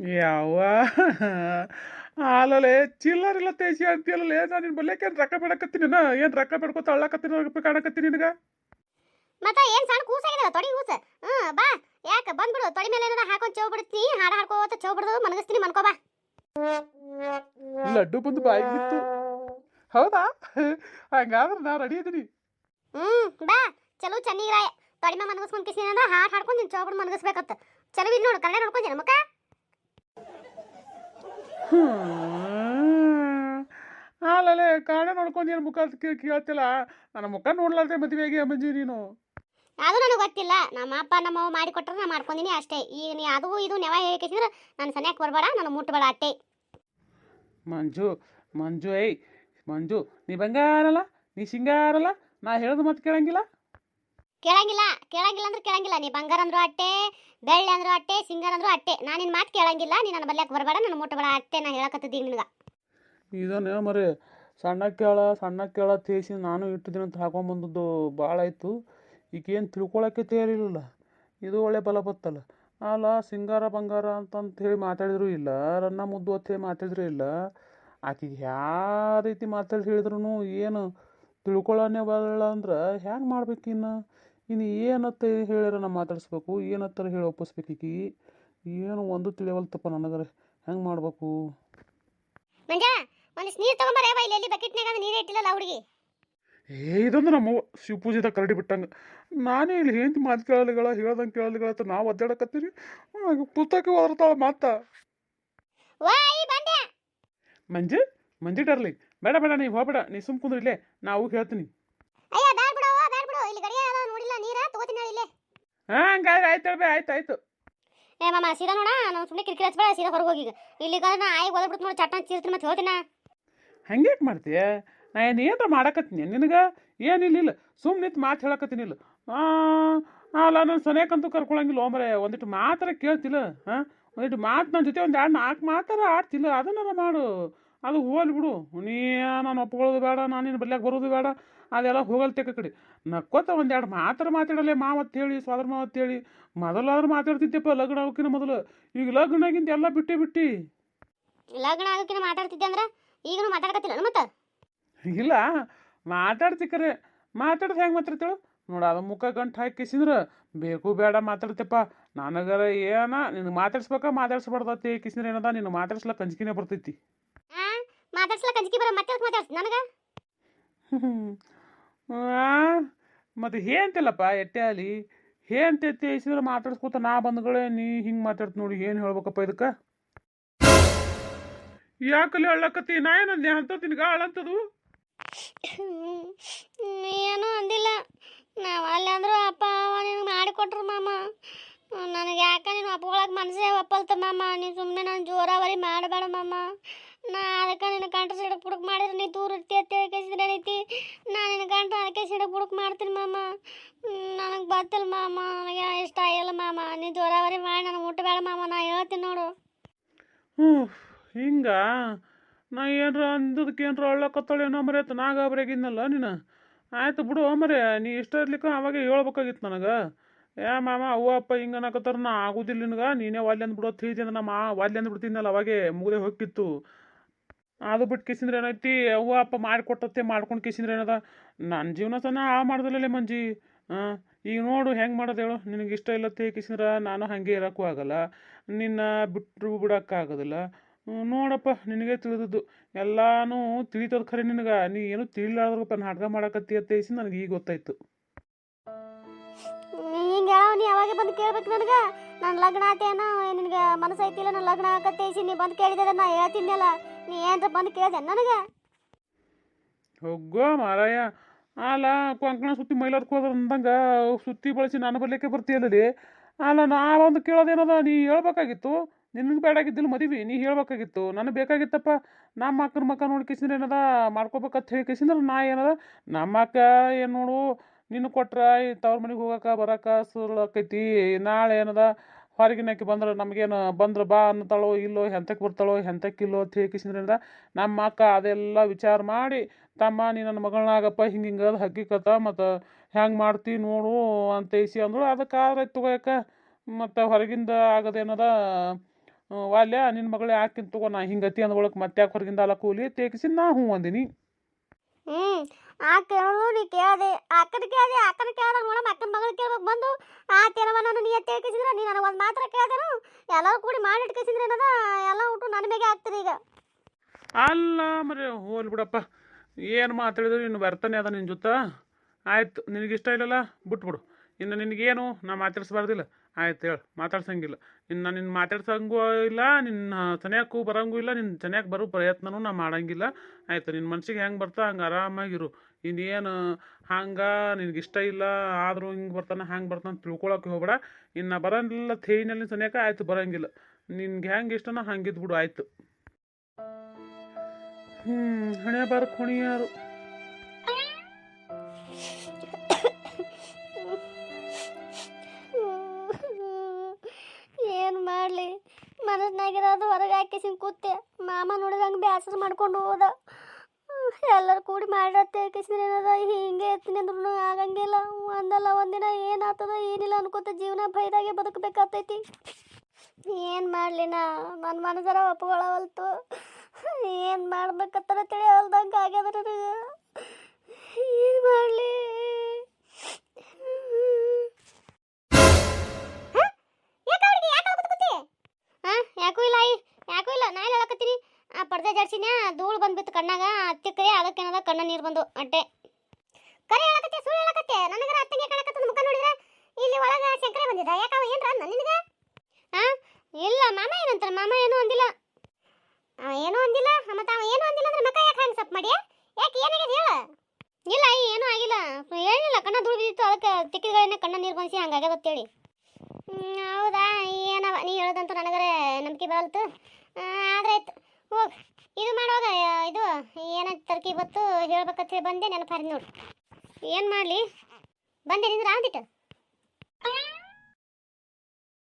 ಯಾವ ಆಲಲೆ ಚಿಲ್ಲರಿಲ್ಲ ತೇಜಿ ಅಂತೀಯಲ್ಲ ನಾನು ನಿನ್ನ ಬಲ್ಲೇಕೆ ಏನು ರೊಕ್ಕ ಬೇಡಕತ್ತೀನಿ ಏನು ರೊಕ್ಕ ಬೇಡ್ಕೊತ ಅಳ್ಳಕತ್ತೀನಿ ರೊಕ್ಕ ಕಾಣಕತ್ತೀನಿ ನಿನಗೆ? ಮತ್ತ ಏನ್ ಸಣ್ಣ ಕೂಸಾಗಿದೆ ತೊಡಿ ಕೂಸ? ಹ್ಮ್ ಬಾ. ಯಾಕೆ? ಬಂದ್ಬಿಡು. ತೊಡಿ ಮೇಲೆ ಏನಾರ ಹಾಕೊಂಡ್ ಚೌ ಬಿಡ್ತೀನಿ ಹಾಡ ಹಾಡ್ಕೋತ ಚೌ ಬಿಡ್ದು ಮನಗಸ್ತೀನಿ ಮನ್ಕೋ ಬಾ. ಲಡ್ಡು ಬಂದು ಬಾಯಿಗೆ ಬಿತ್ತು. ಹೌದಾ? ಹಂಗಾದ್ರೆ ನಾ ರೆಡಿ ಇದ್ದೀನಿ ಹ್ಮ್ ಬಾ. ಚಲೋ ಚೆನ್ನಾಗಿರಾಯ ತೊಡಿ ಮೇಲೆ ಮನಗಿಸ್ಕೊಂಡು ಕಿಸಿ ಅಂದ್ರೆ ಹಾಡ್ ಹಾಡ್ಕೊಂಡ್ ನಿನ್ ಚೌ ಬಿಡು ಮನಗಿಸ್ಬೇಕತ್ತ ಚಲೋ ಇದ್ ನೋಡು ಕನ್ನಡ ನೋಡ್ಕೊಂತೀನಿ ಮಕ್ಕ ಆಲಲೆ ಕಾಣ ನೋಡ್ಕೊಂಡು ಏನು ಮುಖ ಕೇಳ್ತಿಲ್ಲ? ನನ್ನ ಮುಖ ನೋಡ್ಲಾರ್ದೆ ಮದುವೆಗೆ ಮಂಜು ನೀನು. ಅದು ನನಗೆ ಗೊತ್ತಿಲ್ಲ. ನಮ್ಮ ಅಪ್ಪ ನಮ್ಮ ಅವ್ವ ಮಾಡಿ ಕೊಟ್ಟರೆ ನಾ ಮಾಡ್ಕೊಂಡಿನಿ ಅಷ್ಟೇ. ಈಗ ನೀ ಅದು ಇದು ನೆವ ಹೇಳಿಕೆಸಿದ್ರೆ ನಾನು ಸನ್ಯಾಕ್ ಬರಬೇಡ ನಾನು ಮುಟ್ಬೇಡ ಅಟ್ಟೆ ಮಂಜು ಮಂಜು ಏಯ್ ಮಂಜು ನೀ ಬಂಗಾರಲ್ಲ? ನೀ ಸಿಂಗಾರಲ್ಲ? ನಾ ಹೇಳೋದು ಮತ್ತೆ ಕೇಳಂಗಿಲ್ಲ? ಕೇಳಂಗಿಲ್ಲ ಕೇಳಂಗಿಲ್ಲ ಅಂದ್ರೆ ಕೇಳಂಗಿಲ್ಲ. ನೀ ಬಂಗಾರ ಅಂದ್ರು ಅಟ್ಟೆ, ಬೆಳ್ಳಿ ಅಂದ್ರು ಅಟ್ಟೆ, ಸಿಂಗಾರ ಅಂದ್ರು ಅಟ್ಟೆ. ನಾನು ನಿನ್ನ ಮಾತು ಕೇಳಂಗಿಲ್ಲ ನೀನು ನನ್ನ ಬಲ್ಯಾಕ ಬರಬೇಡ, ನನ್ನ ಮುಟ್ಟಬೇಡ ಅಟ್ಟೆ ನಾ ಹೇಳಕತ್ತಿದ್ದೀನಿ ನಿನಗ. ಇದನ್ನ ಮರಿ ಸಣ್ಣ ಕೇಳ ಸಣ್ಣ ಕೇಳ ತೇಸಿ ನಾನು ಇಟ್ಟು ಅಂತ ಹಾಕೊಂಬಂದದ್ದು ಭಾಳ ಆಯಿತು. ಈಗೇನು ತಿಳ್ಕೊಳಕ್ಕೆ ತಯಾರಿಲ್ಲ ಇದು ಒಳ್ಳೆ ಬಲ ಬತ್ತಲ್ಲ ಅಲ್ಲ, ಸಿಂಗಾರ, ಬಂಗಾರ ಅಂತಂತ ಹೇಳಿ ಮಾತಾಡಿದ್ರು ಇಲ್ಲ, ರನ್ನ ಮುದ್ದು ಅಂತ ಹೇಳಿ ಮಾತಾಡಿದ್ರು ಇಲ್ಲ. ಆಕಿಗೆ ಯಾವ ರೀತಿ ಮಾತಾಡಿ ಹೇಳಿದ್ರು ಏನು ತಿಳ್ಕೊಳ್ಳೋನೇ ಬರಲ್ಲ ಅಂದ್ರೆ ಹ್ಯಾಂಗೆ ಮಾಡ್ಬೇಕು ಇನ್ನು ಏನು ಏನತ್ತ ಹೇಳ್ಯಾರ ನಾ ಮಾತಾಡಿಸ್ಬೇಕು? ಏನತ್ತರ ಹೇಳಿ ಒಪ್ಪಿಸ್ಬೇಕು ಈಗ ಏನು ಒಂದು ತಿಳಿಯವಲ್ತಪ್ಪ ನನಗರೆ. ಹೆಂಗೆ ಮಾಡಬೇಕು? ಮಂಜ ಒಂದಿಷ್ಟು ನೀರು ತಗೊಂಬರ ಬಾ ಇಲ್ಲಿ ಬಕೆಟ್ನಾಗ ನೀರೇ ಇಟ್ಟಿಲ್ಲಲ್ಲ ಹುಡುಗಿ. ಏ ಇದೊಂದು ನಮ್ಮ ಶಿವಪೂಜಿದ ಕರಡಿ ಬಿಟ್ಟಂಗೆ. ನಾನೇ ಇಲ್ಲಿ ಹೆಂತಿ ಮಾತು ಕೇಳಲಿಗಳ ಹೇಳ್ದಂಗೆ ಕೇಳಲಿಗಳ ಅಂತ ನಾವು ಒದ್ದಾಡಕತ್ತೀರಿ? ಪುಸ್ತಕ ಓದಿರ್ತಾಳ ಮಾತ. ಮಂಜು ಮಂಜು ಡರ್ಲಿ ಬೇಡ ಬೇಡ ನೀವು ಹೋಗ್ಬೇಡ. ನೀ ಸುಮ್ ಕುಂದ್ರಿ ಇಲ್ಲೇ ನಾವು ಹೇಳ್ತೀನಿ. ಹಾಂ ಹಂಗಾದ್ರೆ ಆಯ್ತು ಹೇಳ್ಬೇ ಆಯ್ತು ಆಯ್ತು. ಏ ಮಾಮ ಸೀದಾ ನೋಡ ನಾನು ಸುಮ್ಮನೆ ಕಿರಿಕಿರಿ ಹಚ್ಬೇಡ ಸೀದಾ ಹೊರಗೆ ಹೋಗಿ ಇಲ್ಲಿ ನಾ ಆಯ್ ಓದ್ಬಿಟ್ಟು ನೋಡಿ ಚಟ್ನ ಚೀರ್ತೀನಿ ಮತ್ತೆ ಹೇಳ್ತೀನ ಹಂಗ್ಯಾಕೆ ಮಾಡ್ತೀಯ? ನಾ ಏನು ಏನಾರ ಮಾಡಕತ್ತೀನಿ ನಿನಗೆ? ಏನಿಲ್ಲ ಇಲ್ಲ ಸುಮ್ಮನೆ ನಿಂತು ಮಾತು ಹೇಳಕತ್ತೀನಿ ಇಲ್ಲ. ಅಲ್ಲ ನಾನು ಸನೇಕಂತೂ ಕರ್ಕೊಳಂಗಿಲ್ಲ ಓಮರೆ ಒಂದಿಟ್ಟು ಮಾತ್ರ ಕೇಳ್ತಿಲ್ಲ ಹಾಂ? ಒಂದಿಟ್ಟು ಮಾತು ನನ್ನ ಜೊತೆ ಒಂದು ಎರಡು ನಾಲ್ಕು ಮಾತಾರ ಆಡ್ತಿಲ್ಲ ಅದನ್ನಾರ ಮಾಡು. ಅದು ಹೋಲ್ ಬಿಡು. ನೀ ನಾನು ಒಪ್ಕೊಳ್ಳೋದು ಬೇಡ ನಾನು ನಿನ್ನ ಬಲ್ಯಾಗ ಬರೋದು ಬೇಡ. ಅದೆಲ್ಲ ಹೋಗಲ್ತೆಕ ಕಡೆ. ನಕ್ಕೋತ ಒಂದೆರಡು ಮಾತ್ರ ಮಾತಾಡಲೆ ಮಾವತ್ತು ಹೇಳಿ ಸೋದರ ಮಾವತ್ತು ಹೇಳಿ. ಮೊದಲಾದ್ರೂ ಮಾತಾಡ್ತಿದ್ದೆಪ್ಪ ಲಗ್ನ ಆಗೋಕಿನ ಮೊದಲು. ಈಗ ಲಗ್ನಾಗಿಂದ ಎಲ್ಲ ಬಿಟ್ಟೆ ಬಿಟ್ಟು. ಲಗ್ನ ಆಗೋಕಿನ ಮಾತಾಡ್ತಿದ್ದೆ ಅಂದ್ರೆ ಈಗನು ಮಾತಾಡಕತ್ತಿಲ್ಲ ಮತ್ತೆ? ಇಲ್ಲ ಮಾತಾಡ್ತಿಕರೆ ಮಾತಾಡ್ದು ಹೆಂಗೆ ಮಾತಾಡ್ತೇಳು? ನೋಡ ಅದು ಮುಖ ಗಂಟು ಹಾಕಿಸಿದ್ರೆ ಬೇಕು ಬೇಡ ಮಾತಾಡ್ತೇಪ್ಪ ನನಗರ ಏನ ನಿನಗೆ ಮಾತಾಡ್ಸ್ಬೇಕಾ ಮಾತಾಡ್ಸ್ಬಾರ್ದತ್ತೆ ಕಿಸಿದ್ರೆ ಏನದ ನೀನು ಮಾತಾಡ್ಸ್ಲಕ್ಕ ಅಂಜಿಕೆನೇ ಬರ್ತೈತಿ. ಮಾತಾಡ್ಸ್ಲಕ್ಕ ಅಂಜಿಕೆ ಬರೋ ಮತ್ತೆ ಮಾತಾಡ್ಸ್ ನನಗ? ಮತ್ತು ಹೇಂತಿಲ್ಲಪ್ಪ ಎಟ್ಟೆ ಅಲ್ಲಿ ಹೇಂತೆ ತೇಸಿದ್ರೆ ಮಾತಾಡ್ಸ್ಕೊತ ನಾ ಬಂದ್ಗಳೇ ನೀ ಹಿಂಗೆ ಮಾತಾಡ್ತ ನೋಡಿ ಏನು ಹೇಳ್ಬೇಕಪ್ಪ ಇದಕ್ಕೆ? ಯಾಕಲ್ಲಿ ಅಳ್ಳಕತ್ತಿ ನಾ ಏನಂದೆ ಅಂತ ತಿನ್ಗ ಅಳಂತದು ಏನೂ ಅಂದಿಲ್ಲ. ನಾವು ಅಲ್ಲಿ ಅಂದ್ರು ಅಪ್ಪ ಅವ ನಿನಗೆ ಮಾಡಿಕೊಟ್ರು ಮಾಮ. ನನಗೆ ಯಾಕ ನೀನು ಒಪ್ಕೊಳಕ್ಕೆ ಮನಸ್ಸೇ ಒಪ್ಪಲ್ತ ಮಾಮ. ನೀನು ಸುಮ್ಮನೆ ನಾನು ಜೋರಾವರಿ ಮಾಡಬೇಡ ಮಾಮ. ನಾ ಅದಕ್ಕೆ ನಿನ್ನ ಗಂಟ ಸಿಡಕ್ ಪುಡಕ್ ಮಾಡಿದ್ರೆ ನೀ ದೂರ ಇರ್ತಿ ಅಂತ ಹೇಳ್ಕೇಸಿದ್ರೆ ಏನೈತಿ ನಾ ನಿನ್ನ ಗಂಟ ಅದಕ್ಕೆ ಸಿಡಕ್ ಪುಡಕ್ ಮಾಡ್ತೀನಿ ಮಾಮ. ನನಗೆ ಬತ್ತಲ್ಲ ಮಾಮ, ನನಗೆ ಇಷ್ಟ ಆಗಿಲ್ಲ ಮಾಮ. ನೀ ಜೋರಾವರಿ ಮಾಡಿ, ನನಗೆ ಬೇಡ ಮಾಮ, ನಾ ಹೇಳ್ತೀನಿ ನೋಡು. ಹ್ಞೂ ಹಿಂಗ? ನಾ ಏನರ ಅಂದದಕ್ಕೆ ಏನರ ಅಳ್ಳಕತ್ತಾಳೇನೋ ಮರೆ ನಾ ಗಾಬರಿಯಾಗಿದ್ನಲ್ಲ ನೀನು? ಆಯ್ತು ಬಿಡು ಮರೆ ನೀ ಇಷ್ಟ ಇರ್ಲಿಕ್ಕೆ ಅವಾಗೆ ಹೇಳ್ಬೇಕಾಗಿತ್ತು ನನಗೆ. ಏ ಮಾಮ, ಅವ್ವ, ಅಪ್ಪ ಹಿಂಗೆ ಅನ್ನಕತ್ತಾರ ನಾ ಆಗೋದಿಲ್ಲ ನಿನಗೆ. ನೀನೇ ಒಲ್ಲೆ ಬಿಡೋ ಅಂತ ನಮ್ಮ ಒಲ್ಲೆ ಅಂದ್ಬಿಡ್ತೀನಲ್ಲ ಅವಾಗೆ ಮುಗ್ದೆ ಹೋಗಿತ್ತು ಅದು ಬಿಟ್ಟು ಕಿಸಿಂದ್ರೆ ಏನೈತಿ? ಅವ್ವ, ಅಪ್ಪ ಮಾಡಿಕೊಟ್ಟತ್ತೆ, ಮಾಡ್ಕೊಂಡು ಕಿಸಿಂದ್ರೆ ಏನದ? ನನ್ನ ಜೀವನ ತನ ಆ ಮಾಡ್ದಲ್ಲೇ ಮಂಜಿ. ಈಗ ನೋಡು ಹೆಂಗೆ ಮಾಡೋದು ಹೇಳು. ನಿನಗೆ ಇಷ್ಟ ಇಲ್ಲತ್ತೆ ಕಿಸಿಂದ್ರೆ, ನಾನು ಹಾಗೆ ಇರೋಕ್ಕೂ ಆಗಲ್ಲ. ನಿನ್ನ ಬಿಟ್ಟು ಬಿಡೋಕ್ಕಾಗೋದಿಲ್ಲ. ನೋಡಪ್ಪ, ನಿನಗೆ ತಿಳಿದದ್ದು. ಎಲ್ಲಾನು ತಿಳಿತದ ಖರೆ ನಿನಗೆ. ನೀ ಏನು ತಿಳಿಲಾರ್ದ್ರಪ್ಪ ನಾಟಕ ಮಾಡಕತ್ತಿ ಅಂತ ಇಸಿ ನನಗೆ ಈಗ ಗೊತ್ತಾಯ್ತು. ಯಾವಾಗ ಬಂದು ಕೇಳ್ಬೇಕು ನನಗೆ? ನನ್ನ ಲಗ್ನ ಆಟೇನ ನಿನಗೆ ಮನಸ್ಸು ಐತಿಲ್ಲ ನನ್ನ ಲಗ್ನ ಇಸಿ ನೀ ಬಂದು ಕೇಳಿದ್ರೆ ನಾ ಹೇಳ್ತಿದ್ದೆಲ್ಲ ನೀ ಏನ್ರ ಬಂದು ಕೇಳಿದೆ ನನಗೆ? ಹೋಗೋ ಮಾರಾಯ. ಅಲ್ಲ, ಕೊಂಕಣ ಸುತ್ತಿ ಮೈಲಾರ್ಕ್ ಹೋದ್ರ ಅಂದಂಗ ಸುತ್ತಿ ಬಳಸಿ ನಾನು ಬರ್ಲಿಕ್ಕೆ ಬರ್ತೀಯಲ್ಲದೆ ಅಲ್ಲ ನಾ ಒಂದು ಕೇಳೋದೇನದ? ನೀ ಹೇಳ್ಬೇಕಾಗಿತ್ತು. ನಿನಗೆ ಬೇಡಾಗಿದ್ದಿಲ್ಲ ಮದುವೆ, ನೀ ಹೇಳ್ಬೇಕಾಗಿತ್ತು. ನನಗೆ ಬೇಕಾಗಿತ್ತಪ್ಪ. ನಮ್ಮ ಅಕ್ಕನ ಮಕ್ಕ ನೋಡಿ ಕಿಸಿಂದ್ರೆ ಏನದ? ಮಾಡ್ಕೋಬೇಕಂತ ಹೇಳಿ ಕಿಸಿಂದ್ರೆ ನಾ ಏನದ? ನಮ್ಮ ಅಕ್ಕ ಏನು ನೋಡು ನಿನ್ನ ಕೊಟ್ರ ತವ್ರ ಮನೆಗೆ ಹೋಗಕ್ಕೆ ಬರಕ್ಕೆ ಸುಳ್ಳಾಕೈತಿ ನಾಳೆ ಏನದ? ಹೊರಗಿನಕ್ಕೆ ಬಂದ್ರೆ ನಮಗೇನು ಬಂದ್ರೆ ಬಾ ಅನ್ನತಾಳೋ ಇಲ್ಲೋ ಹೆಂತಕ್ಕೆ ಬರ್ತಾಳೋ ಎಂತಕ್ಕಿಲ್ಲೋ ಅಂತ ಹೇಳಿ ನಮ್ಮ ಅಕ್ಕ ಅದೆಲ್ಲ ವಿಚಾರ ಮಾಡಿ, ತಮ್ಮ ನೀ ನನ್ನ ಮಗಳನ್ನಾಗಪ್ಪ, ಹಿಂಗೆ ಹಿಂಗೆ ಅದು ಹಕ್ಕಿಕತ್ತ ಮತ್ತು ಹೆಂಗೆ ಮಾಡ್ತಿ ನೋಡು ಅಂತ ಐಸಿ ಅಂದ್ರು ಅದಕ್ಕೆ ಆದ್ರೆ ತಗೋಯಕ್ಕ ಮತ್ತು ಹೊರಗಿಂದ ಆಗದೇನದ ವಾಲ್ಯ ನಿನ್ನ ಮಗಳೇ ಯಾಕಿಂತ ತಗೋ, ನಾ ಹಿಂಗತಿ ಅಂದ್ಕೊಳಕ್ ಮತ್ತೆ ಯಾಕೆ ಹೊರಗಿಂದ ಅಲ್ಲ ಕೂಲಿ ತೇಕಿಸಿ ನಾ ಹ್ಞೂ ಅಂದಿನಿ. ಆ ನೀ ಕೇಳದೆ ಅಕ್ಕನ ಕೇಳದೆ, ಅಕ್ಕನ ಕೇಳ್ದಾಗ ನೋಡಮ್ಮ, ಅಕ್ಕನ ಮಗಳು ಕೇಳ್ಬೇಕು ಬಂದು, ಆ ತೇನವ ನಾನು ನೀ ಎತ್ತಿ ಹೇಳ್ಕಿಸಿದ್ರೆ ನೀ ನನಗೆ ಒಂದು ಮಾತ್ರ ಕೇಳ್ದೇನು, ಎಲ್ಲರೂ ಕೂಡಿ ಮಾಡಿ ಇಟ್ಕೇಸಿದ್ರೆ ಏನದ, ಎಲ್ಲ ಊಟ ನನ್ನ ಮೇಲೆ ಆಗ್ತದೆ ಈಗ. ಅಲ್ಲ ಮರೆ ಹೋಲ್ ಬಿಡಪ್ಪ. ಏನು ಮಾತಾಡಿದ್ರು ಇನ್ನು ಬರ್ತಾನೆ ಅದ ನಿನ್ನ ಜೊತೆ. ಆಯ್ತು, ನಿನಗಿಷ್ಟ ಇಲ್ಲಲ್ಲ, ಬಿಟ್ಬಿಡು. ಇನ್ನು ನಿನಗೇನು? ನಾ ಮಾತಾಡ್ಸ್ಬಾರ್ದಿಲ್ಲ. ಆಯ್ತು ಹೇಳು, ಮಾತಾಡ್ಸಂಗಿಲ್ಲ. ಇನ್ನು ನಿನ್ನ ಮಾತಾಡ್ಸಂಗೂ ಇಲ್ಲ ನಿನ್ನ ಚೆನ್ನಾಗೂ ಬರೋಂಗೂ ಇಲ್ಲ ನಿನ್ನ ಚೆನ್ನಾಗಿ ಬರೋ ಪ್ರಯತ್ನನೂ ನಾ ಮಾಡೋಂಗಿಲ್ಲ. ಆಯ್ತು ನಿನ್ನ ಮನ್ಸಿಗೆ ಹೆಂಗೆ ಬರ್ತಾ, ಹಂಗೆ ಆರಾಮಾಗಿರು. ಇನ್ನೇನು, ಹಂಗೆ ಇಷ್ಟ ಇಲ್ಲ, ಆದರೂ ಹಿಂಗೆ ಬರ್ತಾನೆ ಹಂಗೆ ಬರ್ತಾನೆ ತಿಳ್ಕೊಳಕ್ಕೆ ಹೋಗ್ಬೇಡ. ಇನ್ನು ಬರೋಂಗಿಲ್ಲ ಥೇನಲ್ಲಿ ಸನಿಯಾಕ, ಆಯ್ತು, ಬರಂಗಿಲ್ಲ. ನಿನ್ಗೆ ಹೆಂಗೆ ಇಷ್ಟನೋ ಹಂಗಿದ್ಬಿಡು ಆಯಿತು. ಹ್ಞೂ ಹಣೆ ಬಾರ ಯಾರು ಮನಸ್ನಾಗಿರೋದು ಹೊರಗೆ ಹಾಕಿಸಿನ ಕೂತೆ. ಮಾಮ ನೋಡಿದಂಗೆ ಬೇಸರ ಮಾಡ್ಕೊಂಡು ಹೋದ. ಎಲ್ಲರೂ ಕೂಡಿ ಮಾಡತ್ತೆ ಹಾಕಿಸಿದ್ರೆ ಏನದ? ಹಿಂಗೆ ಎತ್ತೀನಿ ಅಂದ್ರೂ ಆಗಂಗಿಲ್ಲ. ಒಂದಲ್ಲ ಒಂದಿನ ಏನಾಗ್ತದ ಏನಿಲ್ಲ ಅನ್ಕೋತ ಜೀವನ ಭಯದಾಗೆ ಬದುಕಬೇಕಾಗ್ತೈತಿ ಏನು ಮಾಡಲಿ ನಾ? ನನ್ನ ಮನಸರ ಒಪ್ಕೊಳ್ಳವಲ್ತು ಏನು ಮಾಡ್ಬೇಕತ್ತರ ತಿಳಿಯಲ್ದಂಗೆ ಆಗ್ಯದ ನನಗೆ. ಏನು ಮಾಡಲಿ? ಇಲ್ಲ ಯಾಕೋ ಇಲ್ಲ, ನಾ ಇಲ್ಲ ಹೇಳಕತ್ತೀನಿ. ಆ, ಪರ್ದೆ ಜಡ್ಸಿನ್ಯಾ ಧೂಳು ಬಂದ್ಬಿತ್ತು ಕಣ್ಣಾಗ ಅತ್ತಿಕ್ಕರೆ ಅದಕ್ಕೇನದ ಕಣ್ಣ ನೀರು ಬಂದು ಅಟ್ಟೆ ಕರೆ ಹೇಳಕತ್ತೆ, ಸುಳ್ಳು ಹೇಳಕತ್ತೆ. ನನಗರ ಅತ್ತಿಗೆ ಕಾಣಕತ್ತದ ಮುಖ ನೋಡಿದ್ರೆ ಇಲ್ಲಿ ಒಳಗ ಶಂಕರ ಬಂದಿದ್ದ. ಯಾಕವ, ಏನ್ರ ಅಂದ ಆ, ಇಲ್ಲ, ಮಾಮ ಏನಂತಾರ? ಮಾಮ ಏನೂ ಅಂದಿಲ್ಲ ಅವ ಏನೂ ಅಂದಿಲ್ಲ ಮತ್ತೆ ಅವ ಏನೂ ಅಂದಿಲ್ಲ ಅಂದ್ರೆ ಮಕ ಯಾಕೆ ಹಂಗೆ ಸಪ್ ಮಾಡಿ ಯಾಕೆ ಏನಾಗಿದೆ ಹೇಳ ಇಲ್ಲ ಐ ಏನೂ ಆಗಿಲ್ಲ ಹೇಳಿಲ್ಲ ಕಣ್ಣ ಧೂಳು ಬಿದ್ದಿತ್ತು ಅದಕ್ಕೆ ತಿಕ್ಕಿದ್ಗಳನ್ನೇ ಕಣ್ಣ ನೀರು ಬಂಸಿ ಹಂಗಾಗ್ಯದ ಅಂತೇಳಿ ಹ್ಮ್, ಹೌದಾ ಏನವ ನೀ ಹೇಳೋದಂತೂ ನನಗರೆ ನಂಬಿಕೆ ಬಂತು. ಆದ್ರೆ ಹೋಗ, ಇದು ಮಾಡುವಾಗ ಇದು, ಏನಂತ ತರ್ಕಿ ಬತ್ತು ಹೇಳ್ಬೇಕಂತ ಹೇಳಿ ಬಂದೆ ನೆನಪಾರಿ ನೋಡು. ಏನು ಮಾಡಲಿ? ಬಂದೆ ನಿಂದ್ರೆ ಆದಿಟ್ಟು